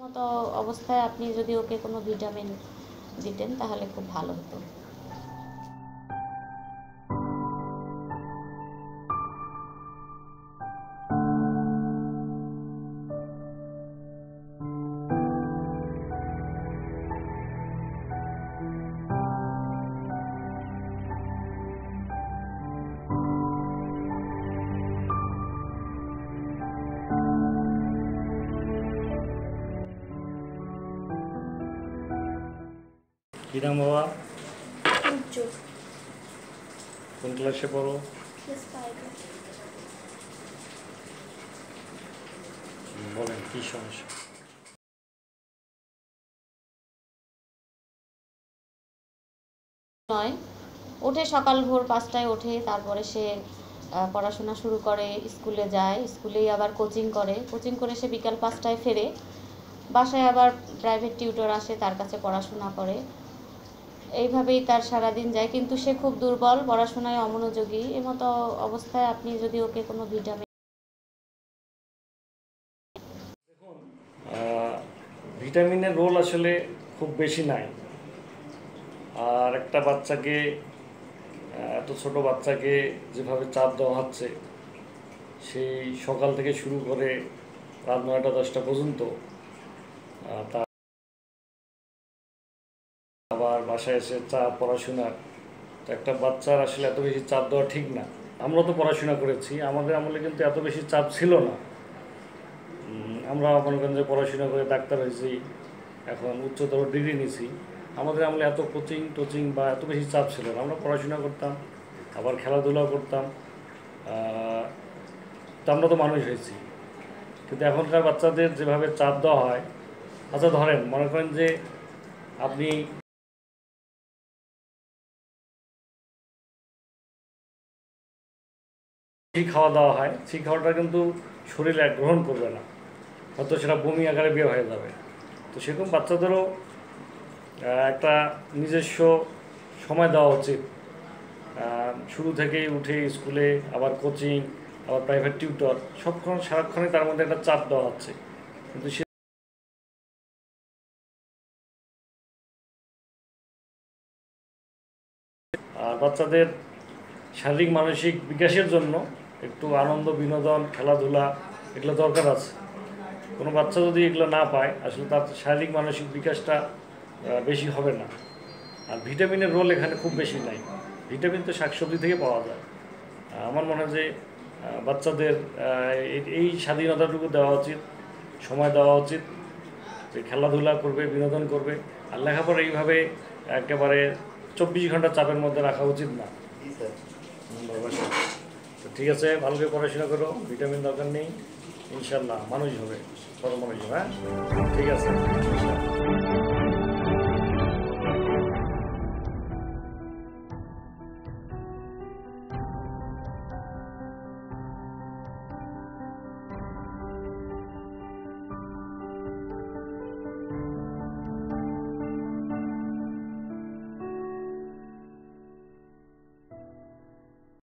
মতো অবস্থায় আপনি যদি ওকে কোনো ভিটামিন দিতেন তাহলে খুব ভালো হতো। কী নাম বাবা? কোন ক্লাসে পড়ো? বলেন কী সমস্যা? নয়। ওঠে সকাল ভোর পাঁচটায় ওঠে তারপরে সে আহ, পড়াশোনা শুরু করে স্কুলে যায়। স্কুলেই আবার কোচিং করে। কোচিং করে সে বিকাল পাঁচটায় ফেরে। বাসায় আবার প্রাইভেট টিউটর আসে তার কাছে পড়াশোনা করে। এইভাবেই তার সারাদিন যায়। কিন্তু সে খুব দুর্বল, পড়াশোনায় অমনোযোগী। এমতো অবস্থায় আপনি যদি ওকে কোনো ভিটামিন ভিটামিনের রোল আসলে খুব বেশি নাই। আর একটা বাচ্চাকে এত ছোট বাচ্চাকে যেভাবে চাপ দেওয়া হচ্ছে, সেই সকাল থেকে শুরু করে রাত নয়টা দশটা পর্যন্ত তার বাসায় এসে চা, পড়াশোনা। তো একটা বাচ্চার আসলে এত বেশি চাপ দেওয়া ঠিক না। আমরা তো পড়াশোনা করেছি, আমাদের আমলে কিন্তু এত বেশি চাপ ছিল না। আমরা মনে পড়াশোনা করে ডাক্তার হয়েছি, এখন উচ্চতর ডিগ্রি নিছি আমাদের আমলে এত কোচিং, টোচিং বা এত বেশি চাপ ছিল না। আমরা পড়াশোনা করতাম, আবার খেলাধুলাও করতাম তো আমরা তো মানুষ হয়েছি। কিন্তু এখনকার বাচ্চাদের যেভাবে চাপ দেওয়া হয় আচ্ছা ধরেন, মনে করেন যে আপনি সেই খাওয়া দাওয়া হয়, সেই খাওয়াটা কিন্তু শরীরে গ্রহণ করবে না। হয়তো সেটা বমি আকারে বিয়ে হয়ে যাবে। তো সেরকম বাচ্চাদেরও একটা নিজস্ব সময় দেওয়া উচিত। শুরু থেকেই উঠে স্কুলে, আবার কোচিং, আবার প্রাইভেট টিউটর, সবক্ষণ, সারাক্ষণই তার মধ্যে একটা চাপ দেওয়া হচ্ছে। কিন্তু সে বাচ্চাদের শারীরিক, মানসিক বিকাশের জন্য একটু আনন্দ, বিনোদন, খেলাধুলা, এগুলো দরকার আছে। কোনো বাচ্চা যদি এগুলো না পায়, আসলে তার শারীরিক, মানসিক বিকাশটা বেশি হবে না। আর ভিটামিনের রোল এখানে খুব বেশি নাই। ভিটামিন তো শাকসবজি থেকে পাওয়া যায়। আমার মনে হয় যে বাচ্চাদের এই- স্বাধীনতাটুকু দেওয়া উচিত, সময় দেওয়া উচিত, যে খেলাধুলা করবে, বিনোদন করবে। আর লেখাপড়া এইভাবে একেবারে চব্বিশ ঘণ্টা চাপের মধ্যে রাখা উচিত না। তো ঠিক আছে ভালো করে পড়াশোনা করো, ভিটামিন দরকার নেই ইনশাল্লাহ মানুষ হবে বড় মানুষ হবে হ্যাঁ ঠিক আছে।